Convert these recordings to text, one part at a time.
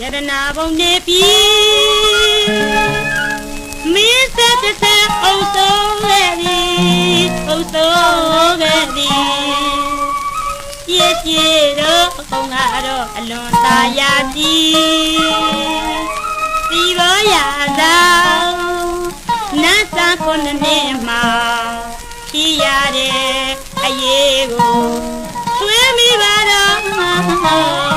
ယရနာဘုံနေပြီမင်းဆက်တစ်ဆက်အုပ်ဆုံးခဲ့သည်အုပ်ဆုံးခဲ့သည်ပြည့်ပြည့်တော့အကုန်ကတော့အလွန်သာယာသည်စီဘောရာသာနတ်စာခုနှစ်နှစ်မှာဖြီးရတဲ့အရေးကိုသွေးမိပါတော့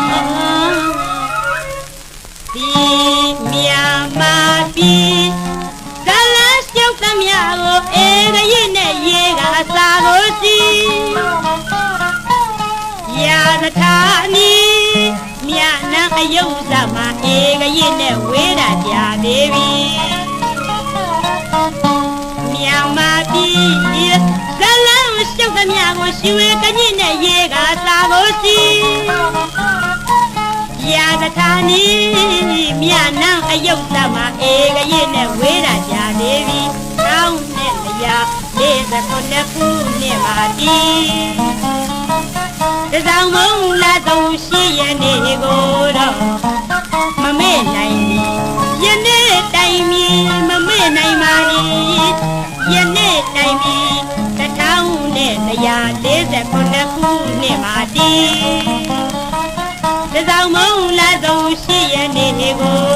ရှုပ်သမျှကိုအေရရဲ့နဲ့ရေကစာလို့စီရာသထာနီမြနံအယုတ်သမှာအေရရဲ့နဲ့ဝေးတာကြာသေးပြီမြန်မာပြည်ဇလန်းရှုပ်သမျှကိုရှင်ဝေကညစ်နဲ့ရေကစာလို့စီရာသထာနီမြနံအယုတ်သမှာအေရရဲ့နဲ့ဝေးတာကြာ ခုနှစ်ခုနှစ်ပါတီတစောင်းမုံလာသုံးရှိရနေကိုတော့မမေ့နိုင်ဘူးယနေ့တိုင်မီမမေ့နိုင်ပါဘူးယနေ့တိုင်မီတစ်ထောင်နဲ့149ခုနှစ်ပါတီတစောင်းမုံလာသုံးရှိရနေကို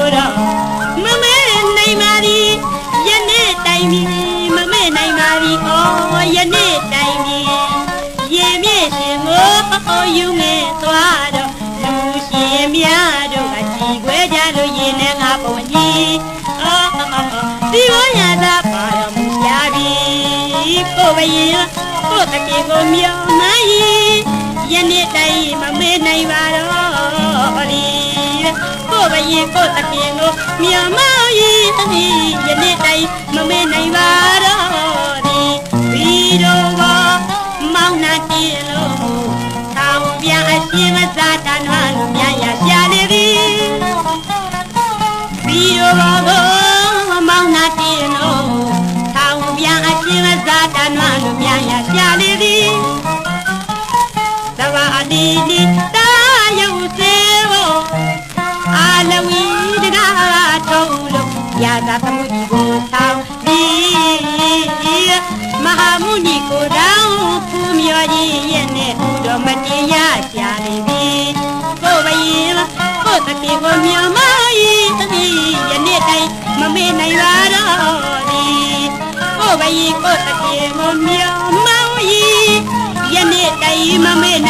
ကကြည်ခွဲကြလို့ရင်နဲ့ငါပုံကြီးအော်ဒီဝရသာပါတော်မူကြပြီကိုဘရင်ကိုတကေကိုမြော်မကြီးယနေ့တိုင်မမေ့နိုင်ပါတော့ဒီကိုဘရင်ကိုတကေကိုမြော်မကြီးယနေ့တိုင်မမေ့နိုင်ပါတော့ဒီဘီတော် ရာသာသမှုကြီးကိုထောင်းပြီးမဟာမုနီကိုတောင်းဖူးမြော်ကြီးရဲ့နဲ့ဥတော်မတင်ရရှာလေပြီကိုဘရင်ကိုတကေကိုမြော်မကြီးတတိယနေ့တိုင်းမမေ့နိုင်ပါတော့ဒီကိုဘရင်ကိုတကေကိုမြော်မကြီးယနေ့တိုင်းမမေ့နိုင်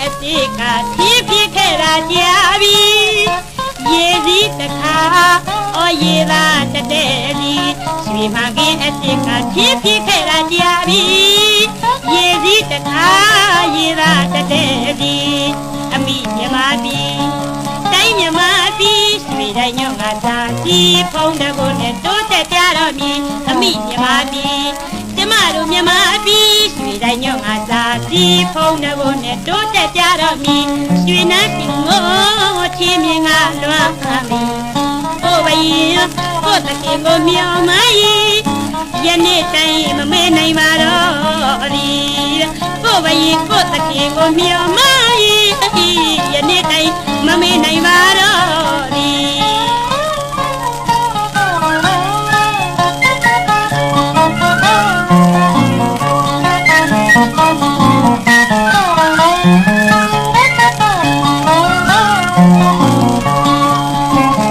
အစ်စ်ကဖြည်းဖြည်းခဲ့တာကြာပြီရေစည်းတစ်ခါအော်ရေသာတတဲ့လီရွှေမန်ကင်းအစ်စ်ကဖြည်းဖြည်းခဲ့တာကြာပြီရေစည်းတစ်ခါရေသာတတဲ့လီအမိမြမပြီတိုင်းမြမပြီရွှေတိုင်းညောင်းကသာစီဖုံးတကုနဲ့တိုးတက်ကြတော့မြင်အမိမြမပြီကျမတို့မြမပြီရွှေတို င်းညောင်းကသာစီဖုံးတကုနဲ့တိုးတက်ကြတော့မြင်ရွှေနှပင်ကိုချင်းမြင်ကလွမ်းခမီကိုဘရင်ကိုတကင်ကိုမြောင်မကြီးယနေ့တိုင်းမမေ့နိုင်ပါတော့ဒီကိုဘရင်ကိုတကင်ကိုမြောင်မကြီးယနေ့တိုင်းမမေ့နိုင်ပါ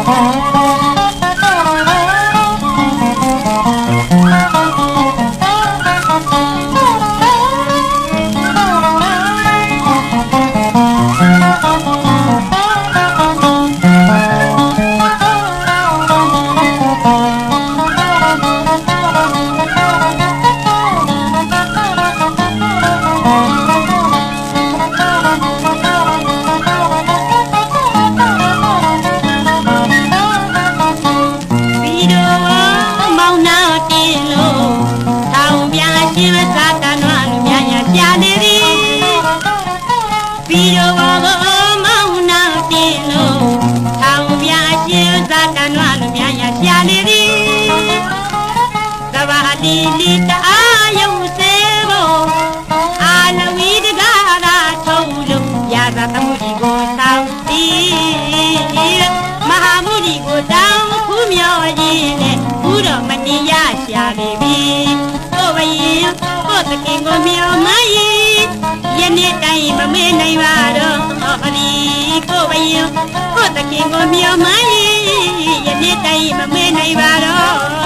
ပြီး ခင်ကိုမြော်မကြီးယနေ့တိုင်းမမေ့နိုင်ပါတော့ဒီကိုဘယင်ကိုတခင်ကိုမြော်မကြီးယနေ့တိုင်းမမေ့နိုင်ပါတော့